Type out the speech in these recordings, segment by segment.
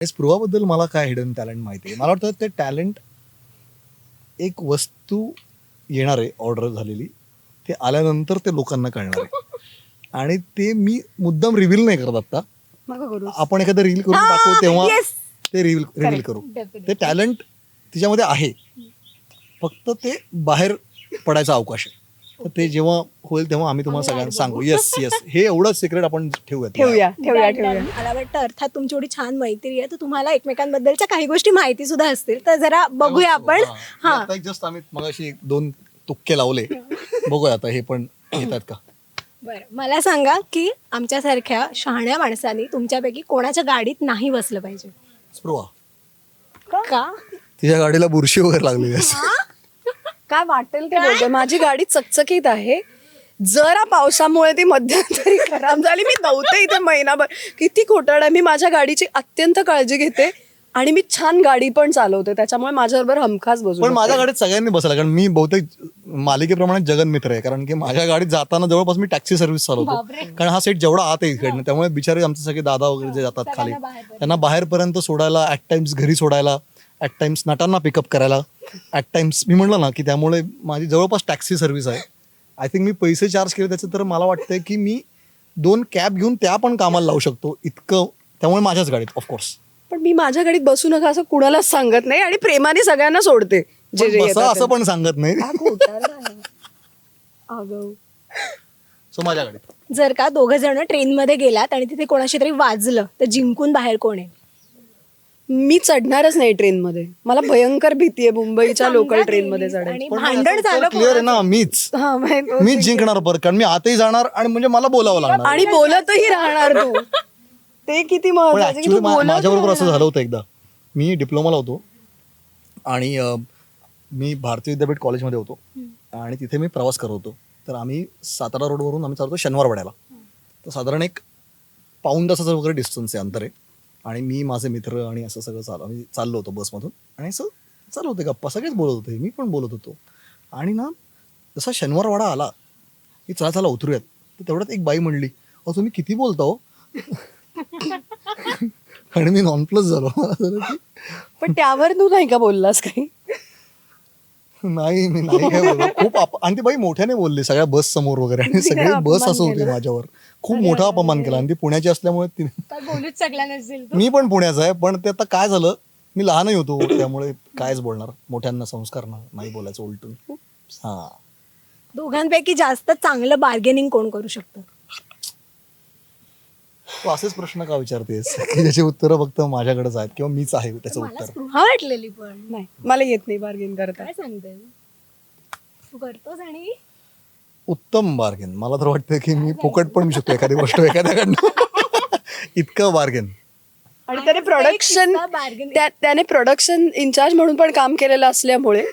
स्पृहाबद्दल मला काय hidden talent माहिती आहे? मला वाटतं ते टॅलेंट एक वस्तू येणार आहे ऑर्डर झालेली. ते आल्यानंतर ते लोकांना कळणार आहे. आणि ते मी मुद्दाम रिव्हील नाही करत आता आपण एखादं रील करून टाकू तेव्हा yes. ते रिव्हील रिव्हील करू. ते टॅलेंट तिच्यामध्ये आहे. फक्त ते बाहेर पडायचा अवकाश आहे. तर ते जेव्हा होईल तेव्हा आम्ही तुम्हाला सगळ्यांना सांगू. येस येस हे एवढं सिक्रेट आपण ठेवूयात. ठेवूया ठेवूया ठेवूया. done. मला वाटतं अर्थात तुमची एवढी छान मैत्री आहे तर तुम्हाला एकमेकांबद्दलच्या काही गोष्टी माहिती सुद्धा असतील. तर जरा बघूया आपण. हा. जस्ट आम्ही मग अशी दोन तुक्के लावले. बघूया आता हे पण येतात का? बरं मला सांगा की आमच्यासारख्या शहाण्या माणसांनी तुमच्यापैकी कोणाच्या गाडीत नाही बसलं पाहिजे? स्पृहा. का? तिच्या गाडीला बुरशी वगैरे लागलेली असते. काय वाटेल ते बोलते माझी गाडी चकचकीत आहे. जरा पावसामुळे ती मध्यंतरी खराब झाली. मी नव्हते इथे महिनाभर. किती खोटाड आहे. मी माझ्या गाडीची अत्यंत काळजी घेते आणि मी छान गाडी पण चालवते. त्याच्यामुळे माझ्याबरोबर हमखास बसू पण. माझ्या गाडीत सगळ्यांनी बसायला कारण मी बहुतेक मालिकेप्रमाणे जगन मित्र आहे. कारण की माझ्या गाडीत जाताना जवळपास मी टॅक्सी सर्व्हिस चालवतो. कारण हा सेट जेवढा आत आहे इकडनं त्यामुळे बिचारे आमचे सगळे दादा वगैरे जे जातात खाली त्यांना बाहेरपर्यंत सोडायला ऍट टाइम्स घरी सोडायला ऍट टाइम्स नटांना पिकअप करायला. ऍट टाइम्स मी म्हणलं ना की त्यामुळे माझी जवळपास टॅक्सी सर्व्हिस आहे. आय थिंक मी पैसे चार्ज केले त्याचं तर मला वाटतंय की मी दोन कॅब घेऊन त्या पण कामाला लावू शकतो. इतकं त्यामुळे माझ्याच गाडीत ऑफकोर्स पण मी माझ्या गाडीत बसू नका असं कुणालाच सांगत नाही आणि प्रेमाने सगळ्यांना सोडते. जे जे बसा येतात असं पण सांगत नाही. सो माझ्या गाडीत. जर का दोघं जण ट्रेनमध्ये गेलात आणि तिथे कोणाशी तरी वाजलं तर जिंकून बाहेर कोण आहे? मी चढणारच नाही ट्रेन मध्ये मला भयंकर भीती आहे मुंबईच्या लोकल ट्रेन मध्ये चढायची. आणि भांडण झालं क्लिअर आहे ना मीच. हा माहित- मीच जिंकणार परत कारण मी आतही जाणार आणि म्हणजे मला बोलावं लागणार. आणि बोलतही राहणार तू. ते किती पण महत्वाचं की तू ऍक्च्युली बोलत माझ्या बरोबर असं. झालं होतं एकदा. मी डिप्लोमाला होतो आणि अं, मी भारतीय विद्यापीठ कॉलेजमध्ये होतो आणि तिथे मी प्रवास करत होतो. तर आम्ही सातारा रोडवरून आम्ही चालतो शनिवारवाड्याला. तर साधारण एक पाऊण तासाचं वगैरे डिस्टन्स आहे अंतर. आहे आणि मी माझे मित्र आणि असं सगळं चालू आम्ही चाललो होतो बसमधून. आणि असं चालू होते गप्पा. सगळेच बोलत होते. मी पण बोलत होतो. आणि ना जसा शनिवारवाडा आला की चला चला उतरूयात. तर तेवढ्यात एक बाई म्हणली अहो तुम्ही किती बोलता हो? आणि मी नॉन प्लस झालो. पण त्यावर तू नाही का बोललास काही? नाही मी नाही काय बोललो. खूप अप- आणि ती बाई मोठ्याने बोलली सगळ्या बस समोर वगैरे. आणि तिने सगळे बस अपमान असं होती केला? माझ्यावर. खूप मोठा अपमान केला. आणि ती पुण्याची असल्यामुळे ती काय बोलूच शकला नसेल मी पण पुण्याचा आहे पण ते आता काय झालं? मी लहानही होतो त्यामुळे कायच बोलणार. मोठ्यांना संस्कार ना नाही बोलायचं उलटून. हा. दोघांपैकी जास्त चांगलं बार्गेनिंग कोण करू शकतं? तू असेच प्रश्न का विचारतेस? की ज्याची उत्तरं फक्त माझ्याकडेच आहेत किंवा मीच आहे त्याचं मला उत्तर? स्पृहा वाटलेली पण. नाही मला येत नाही बार्गेन करता. काय सांगते? तू करतोस आणि? उत्तम बार्गेन मला तर वाटतं की मी फुकट पण घेऊ शकतो एखादी गोष्ट एखाद्याकडनं. इतकं बार्गेन आणि त्याने प्रोडक्शन किस्सा त्याने प्रोडक्शन इन्चार्ज म्हणून पण काम केलेलं असल्यामुळे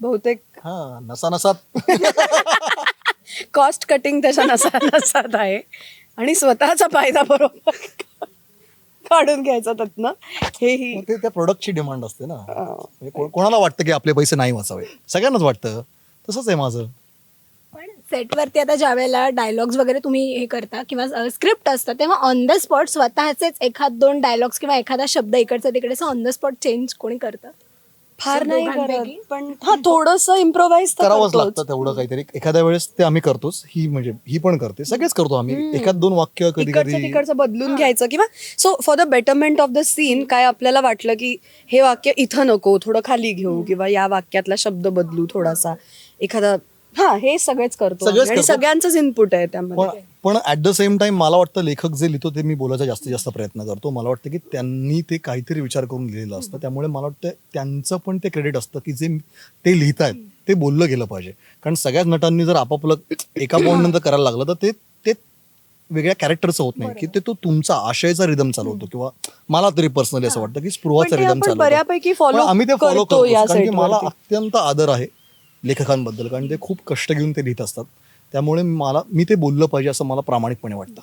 बहुतेक हा नसा नसात. कॉस्ट कटिंग त्याच्या नसा नसात आहे. आणि स्वतःचा फायदा बरोबर काढून घ्यायचा त्यातनं. हेही. ते त्या प्रोडक्टची डिमांड असते ना. म्हणजे को- कोणाला वाटतं की आपले पैसे नाही वाचावे? सगळ्यांनाच वाटतं. तसंच आहे माझं. पण सेटवरती आता ज्या वेळेला डायलॉग्स वगैरे तुम्ही हे करता किंवा स्क्रिप्ट असतं तेव्हा ऑन द स्पॉट स्वतःचेच एखाद दोन डायलॉग्स किंवा एखादा शब्द इकडचा तिकडे ऑन द स्पॉट चेंज कोणी करतं? फार नाही दोघांपैकी? पण हा थोडस इम्प्रोव्हाइज करावंच लागतं तेवढं काहीतरी. एखाद्या वेळेस ते आम्ही करतोच. ही म्हणजे ही पण करते. सगळेच करतो आम्ही. एखाद दोन वाक्य कधी कधी तिकडचं बदलून घ्यायचं किंवा so for the betterment of the scene काय आपल्याला वाटलं की हे वाक्य इथं नको थोडं खाली घेऊ किंवा या वाक्यातला शब्द बदलू थोडासा. एखादा हा हे सगळेच करतो सगळेच आम्ही. आणि करतो. सगळ्यांचंच इनपुट आहे त्यामध्ये. पण ऍट द सेम टाइम मला वाटतं लेखक जे लिहितो ते मी बोलायचा जास्तीत जास्त प्रयत्न करतो. मला वाटतं की त्यांनी ते काहीतरी विचार करून लिहिलेलं असतं. त्यामुळे मला वाटतं त्यांचं पण ते क्रेडिट असतं की जे ते लिहित आहेत ते बोललं गेलं पाहिजे. कारण सगळ्याच नटांनी जर आपापलं एका पॉईंट नंतर करायला लागलं तर ते ते वेगळ्या कॅरेक्टरचं होत नाही. की ते तो तुमचा आशयाचा रिदम चालवतो किंवा मला तरी पर्सनली असं वाटतं की स्पृहाचा पण रिदम चालवतो. पण आम्ही ते फॉलो करतो कारण की मला. अत्यंत आदर आहे लेखकांबद्दल. कारण ते खूप कष्ट घेऊन ते लिहित असतात. त्यामुळे मला मी ते बोललं पाहिजे असं मला प्रामाणिकपणे वाटतं.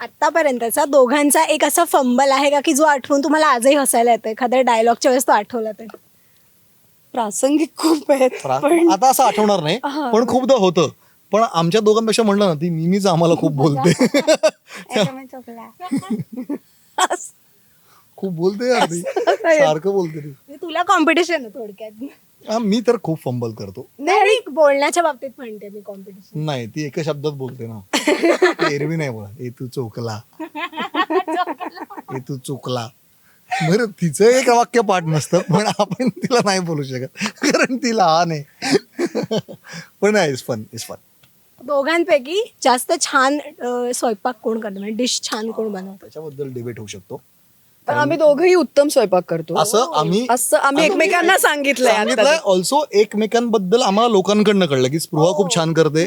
आतापर्यंतचा दोघांचा एक असा फंबल आहे का की जो आठवून तुम्हाला आजही हसायला येतं एखाद्या डायलॉगच्या वेळेस तो आठवला तर प्रासंगिक खूप आहेत पण आता असं आठवणार नाही पण खूपदा होतं. पण आमच्या दोघांपेक्षा म्हणलं ना ती मिमीच आम्हाला खूप बोलते. खूप बोलते ती. सारखं बोलते ती. तुला कॉम्पिटिशन थोडक्यात. हा, मी तर खूप फंबल करतो. नाही बोलण्याच्या बाबतीत म्हणते मी कॉम्पिटिशन नाही ती एका शब्दात बोलते ना. ती एरवी नाही बोला ए तू चोकला. ए तू चुकला. बरं तिचं एक वाक्य पाठ नसतं पण आपण तिला नाही बोलू शकत. कारण ती लहान आहे पण नाही इस फन इस फन दोघांपैकी जास्त छान अं, स्वयंपाक कोण करतं? म्हणजे डिश छान कोण बनवतं? त्याच्याबद्दल डिबेट होऊ शकतो. पण आम्ही दोघंही उत्तम स्वयंपाक करतो. असं आम्ही असं आम्ही एकमेकांना सांगितलंय सांगितलंय ऑल्सो एकमेकांबद्दल आम्हाला लोकांकडनं कळलं की स्पृहा खूप छान करते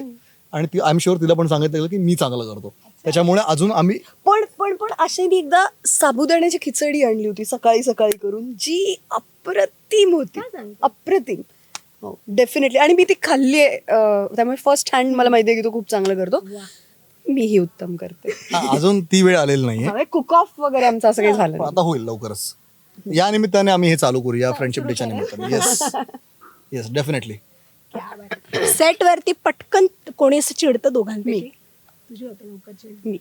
आणि ती आय एम शुअर तिला पण सांगितलं गेलं की मी चांगलं करतो. त्याच्यामुळे अजून आम्ही पण पण पण अशाने एकदा साबुदाण्याची खिचडी आणली होती सकाळी सकाळी करून जी अप्रतिम होती. अप्रतिम. हो डेफिनेटली आणि मी ती खाल्ली आहे त्यामुळे फर्स्ट हँड मला माहिती आहे की तो खूप चांगलं करतो. मीही उत्तम करते. हा, अजून ती वेळ आलेली नाहीये. कुक ऑफ वगैरे आमचं असं काही झालं पण. आता होईल लवकरच. या निमित्ताने आम्ही हे चालू करूया फ्रेंडशिप डेच्या निमित्ताने. येस येस डेफिनेटली सेट वरती पटकन कोणी असं चिडतं दोघांपैकी? मी.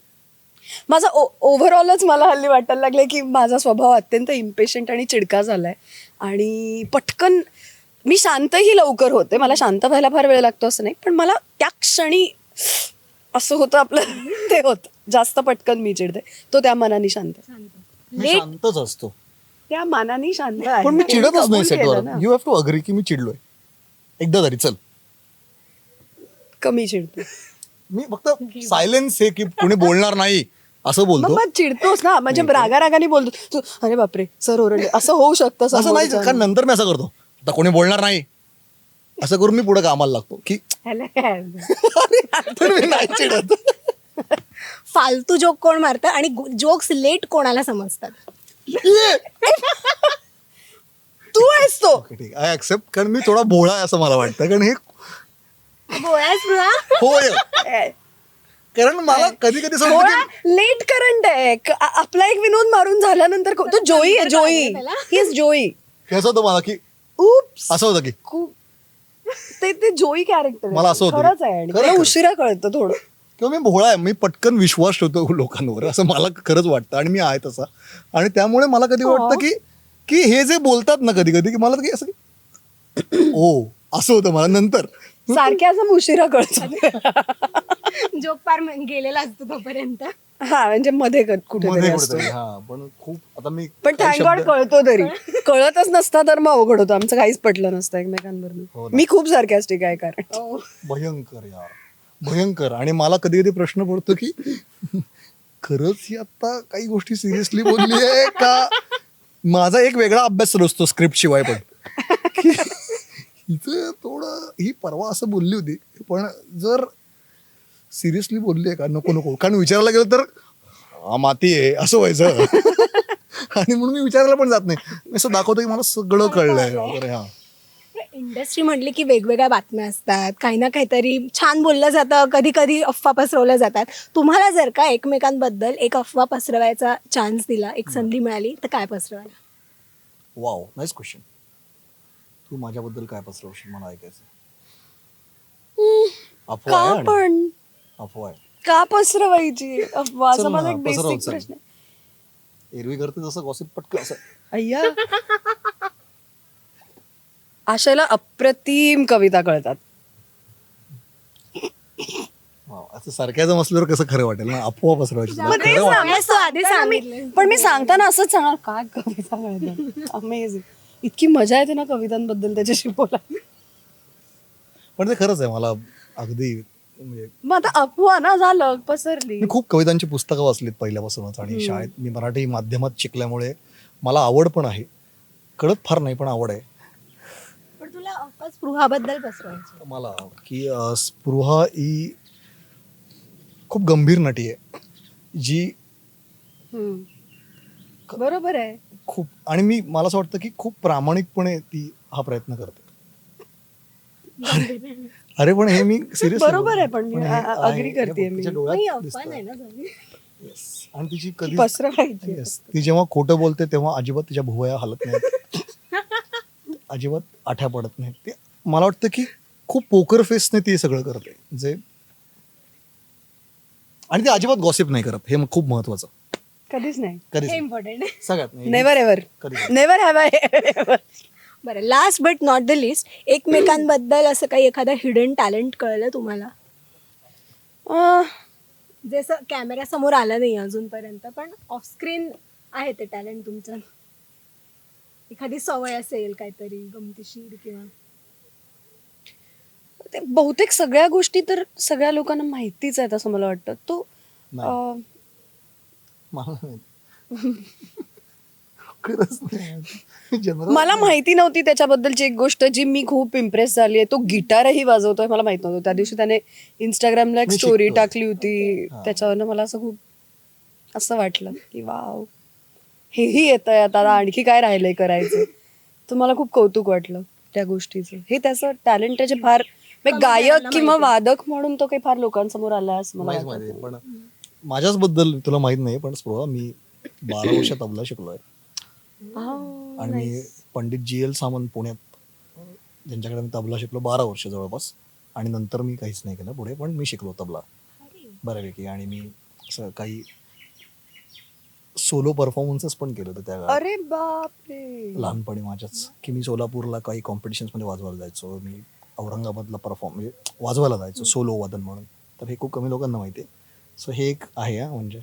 माझा ओव्हरऑलच मला हल्ली वाटायला लागले की माझा स्वभाव अत्यंत इम्पेशंट आणि चिडका झालाय. आणि पटकन मी शांतही लवकर होते. मला शांत व्हायला फार वेळ लागतो असं नाही. पण मला त्या क्षणी असं होतं आपलं. ते होतं. जास्त पटकन मी चिडते. तो त्या मनाने शांत आहे. मी शांतच असतो. त्या मनाने शांत आहे. पण मी हे चिडतच कबूल नाही सेटवर. यू हॅव टू अग्री की मी चिडलोय. एकदा तरी चल. कमी चिडतो. मी फक्त सायलेन्स आहे की कोणी बोलणार नाही असं मग बोलतो. मग चिडतोस ना. म्हणजे रागा रागाने बोलतो. तू अरे बापरे सर ओरडले. असं होऊ शकतं असं नाही. कारण नंतर मी असं करतो. आता कोणी बोलणार नाही. असं करून मी पुढे कामाला लागतो की ह्याला काय? तर मी नाही चिडत. फालतू जोक कोण मारतं आणि जोक्स लेट कोणाला समजतात? तू आहेस तो. ओके ठीक आय ऍक्सेप्ट कारण मी थोडा भोळा आहे असं मला वाटतं. कारण हे होय. कारण मला कधी कधी असं वाटतं की लेट करंट आहे. क- आ- आपला एक विनोद मारून झाल्यानंतर को- तो जोई आहे जोई? ही इज जोई. कसं होतं मला की उप्स असं होतं की खूप ते ते जोई कॅरेक्टर मला असं होतं. खरंच आहे आणि खरं- त्याला खरं. उशिरा कळतं थोडं. किंवा मी भोळा आहे मी पटकन विश्वास ठेवतो लोकांवर. असं मला खरंच वाटतं आणि मी आहे तसा. आणि त्यामुळे मला कधी वाटतं की की हे जे बोलतात ना कधी कधी की मला की असं की ओ असं होतं मला नंतर. सारख्या असं उशिरा कळतो. जोक पार गेलेला असतो तोपर्यंत. हा म्हणजे मध्ये क- कुठेतरी मध्ये असतो. कुठेतरी हा पण खूप आता मी पण काही थँक गॉड शब्द- कळतो तरी. कळतच नसता तर मग अवघड होतं. आमचं काहीच पटलं नसतं हो एकमेकांबरोबर ना. मी खूप सारख्यास्टिक आहे कारण. भयंकर यार. भयंकर. आणि मला कधी कधी प्रश्न पडतो की खरंच ही आता काही गोष्टी सिरियसली बोलली आहे का? माझा एक वेगळा अभ्यास सुरू असतो स्क्रिप्ट शिवाय पण. हिचं थोडं ही परवा असं बोलली होती. पण जर सिरियसली बोलली का? नको नको. कारण विचारायला गेलं तर हा माती आहे. असं व्हायचं. आणि म्हणून मी विचारायला पण जात नाही. मी असं दाखवतो की मला सगळं कळलंय. वगैरे हा. इंडस्ट्री म्हटली की वेगवेगळ्या बातम्या असतात. काही ना काहीतरी छान बोललं जातं. कधी कधी अफवा पसरवल्या जातात. तुम्हाला जर का एकमेकांबद्दल एक अफवा पसरवायचा चान्स दिला एक संधी मिळाली तर काय पसरवायला वाव नाईस क्वेश्चन तू माझ्याबद्दल काय पसरवशील मला ऐकायचं? का पण? अफवा आहे का पसरवायची अफवा चल असा ना, माझा एक पसरव, बेसिक चल. प्रश्न आहे. एरवी करते जसं गॉसिप पटकन असं अय्या आशेला अप्रतिम कविता कळतात वाव, असं सारख्याचं असल्यावर कसं खरं वाटेल ना अफवा पसरवायची तुला. मग तेच खरं ना, वाटेल. मग तू आधी सांगताना मी- सांगितलंय. पण मी सांगताना असंच सांगणार काय कविता कळतात अमेझिंग इतकी मजा येते ना कवितांबद्दल त्याच्याशी बोला पण ते खरंच आहे मला अगदी म्हणजे मग आता अफवा ना झालं पसरली. मी खूप कवितांची पुस्तकं वाचलीत पहिल्यापासूनच आणि शाळेत मी मराठी माध्यमात शिकल्यामुळे मला आवड पण आहे. कळत फार नाही पण आवड आहे. पण तुला अफवा स्पृहाबद्दल पसरवायची तर मला की अं, स्पृहा ही खूप गंभीर नटी आहे. जी हम्म. बरोबर आहे. खूप आणि मी मला असं वाटतं की खूप प्रामाणिकपणे ती हा प्रयत्न करते. अरे पण हे मी सिरियस बरोबर आहे, पण मी. नाही नाही ना झाली आणि तिची कधी. ती जेव्हा खोटं बोलते तेव्हा अजिबात तिच्या भुवया हलत नाहीत अजिबात आठ्या पडत नाहीत ते मला वाटतं की खूप पोकर फेसने ती सगळं करते. जे आणि ती अजिबात गॉसिप नाही करत. हे खूप महत्वाचं. कधीच नाही. कधीच नाही. इम्पॉर्टंट सगळ्यात नाही. नेव्हर एव्हर नाही. नेव्हर हॅव आय बरं last but not the least एकमेकांबद्दल असं काही एखादं हिडन टॅलेंट कळलं तुम्हाला जसं कॅमेऱ्यासमोर आलं नाही अजूनपर्यंत पण ऑफस्क्रीन आहे ते टॅलेंट तुमचं एखादी सवय असेल काहीतरी गमतीशीर किंवा ते बहुतेक सगळ्या गोष्टी तर सगळ्या लोकांना माहितीच आहेत असं मला वाटतं तो नाही. अं, मला नाही माहिती. खरंच नाही. मला माहिती नव्हती त्याच्याबद्दलची एक गोष्ट जी मी खूप इम्प्रेस झाली आहे. तो गिटारही वाजवतोय मला माहीत नव्हतं. त्या दिवशी त्याने इंस्टाग्रामला एक मी स्टोरी. टाकली होती. त्याच्यावरनं मला असं खूप असं वाटलं की वाव हेही येतंय आता. आणखी काय राहिलंय करायचं? तर मला खूप कौतुक वाटलं त्या गोष्टीचं. हे त्याचं टॅलेंट त्याचे फार म्हणजे गायक किंवा वादक म्हणून तो काही फार लोकांसमोर आलाय असं मला वाटत. माहिती पण माझ्याच बद्दल तुला माहीत नाही पण स्पृहा मी बारा वर्ष तबला शिकलोय. आणि मी पंडित जी एल सामंत पुण्यात ज्यांच्याकडे मी तबला शिकलो बारा वर्ष जवळपास आणि नंतर मी काहीच नाही केलं पुढे पण मी शिकलो तबला. बऱ्यापैकी. आणि मी असं काही सोलो परफॉर्मन्सेस पण केलं होतं त्या काळात. अरे बापरे. लहानपणी माझ्याच की मी सोलापूरला काही कॉम्पिटिशन्समध्ये वाजवायला जायचो मी औरंगाबादला परफॉर्म म्हणजे वाजवायला जायचो सोलो वादन म्हणून. तर हे खूप कमी लोकांना माहिती आहे. सो हे एक आहे हा म्हणजे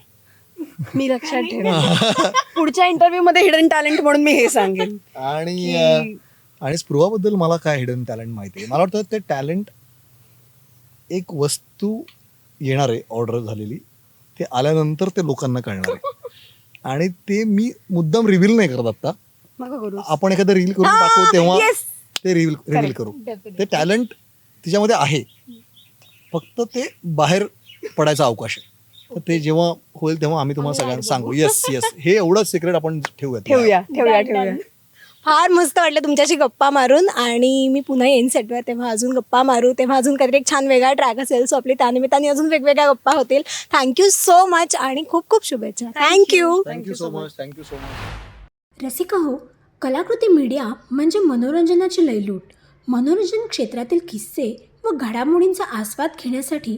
मी लक्षात ठेवेन पुढच्या इंटरव्ह्यू मध्ये हिडन टॅलेंट म्हणून मी हे सांगेन. आणि अं, आणि स्पृहाबद्दल मला काय हिडन टॅलेंट माहिती आहे मला वाटतं ते टॅलेंट एक वस्तू येणार आहे ऑर्डर झालेली. ते आल्यानंतर ते लोकांना कळणार आहे. आणि ते मी मुद्दाम रिव्हील नाही करत आता. नका करू. आपण एखादं रील करून टाकू तेव्हा ते रिव्हील रिव्हील करू. ते टॅलेंट तिच्यामध्ये आहे. फक्त ते बाहेर पडायचा अवकाश आहे. तर ते जेव्हा होईल तेव्हा आम्ही तुम्हाला सगळ्यांना सांगू. येस येस हे एवढं सिक्रेट आपण ठेवूयात. ठेवूया ठेवूया ठेवूया. done. फार मस्त वाटलं तुमच्याशी गप्पा मारून आणि मी पुन्हा येईन सेटवर तेव्हा अजून गप्पा मारू तेव्हा अजून काहीतरी एक छान वेगळा ट्रॅक असेल. सो आपली त्यानिमित्ताने अजून वेगवेगळ्या गप्पा होतील. थँक्यू सो मच आणि खूप खूप शुभेच्छा. Thank you thank you so much thank you so much Rasika हो कलाकृती मीडिया म्हणजे मनोरंजनाची लयलूट. मनोरंजन क्षेत्रातील किस्से व घडामोडींचा आस्वाद घेण्यासाठी